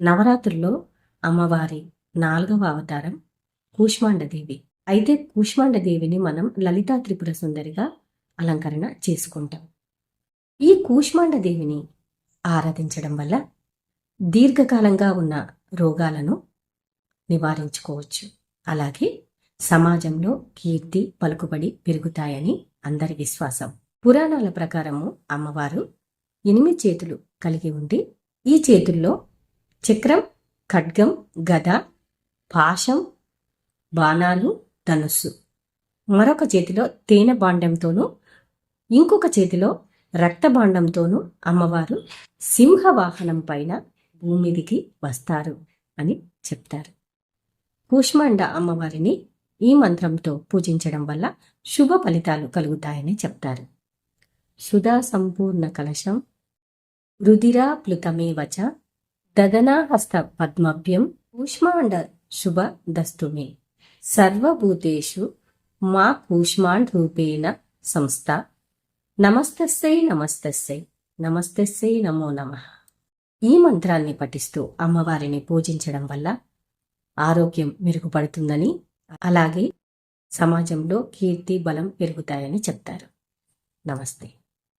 నవరాత్రుల్లో అమ్మవారి నాలుగవ అవతారం కూష్మాండదేవి అయితే కూష్మాండదేవిని మనం లలితా త్రిపుర సుందరిగా అలంకరణ చేసుకుంటాం. ఈ కూష్మాండదేవిని ఆరాధించడం వల్ల దీర్ఘకాలంగా ఉన్న రోగాలను నివారించుకోవచ్చు. అలాగే సమాజంలో కీర్తి పలుకుబడి పెరుగుతాయని అందరి విశ్వాసం. పురాణాల ప్రకారము అమ్మవారు ఎనిమిది చేతులు కలిగి ఉండి ఈ చేతుల్లో చక్రం ఖడ్గం గద పాశం బాణాలు ధనుస్సు. మరొక చేతిలో తేనె బాండంతోనూ ఇంకొక చేతిలో రక్తబాండంతోనూ అమ్మవారు సింహవాహనం పైన భూమిదికి వస్తారు అని చెప్తారు. కూష్మాండ అమ్మవారిని ఈ మంత్రంతో పూజించడం వల్ల శుభ ఫలితాలు కలుగుతాయని చెప్తారు. సుధా సంపూర్ణ కలశం రుధిరా ప్లుతమేవచ దదనాహస్త పద్మభ్యం కూష్మాండ శుభ దస్తుమే సర్వభూతేషు మా కూష్మాండ్ రూపేణ సంస్థ నమస్తస్సై నమస్తస్సై నమస్తస్సై నమో నమ ఈ మంత్రాన్ని పఠిస్తూ అమ్మవారిని పూజించడం వల్ల ఆరోగ్యం మెరుగుపడుతుందని అలాగే సమాజంలో కీర్తి బలం పెరుగుతాయని చెప్తారు. నమస్తే.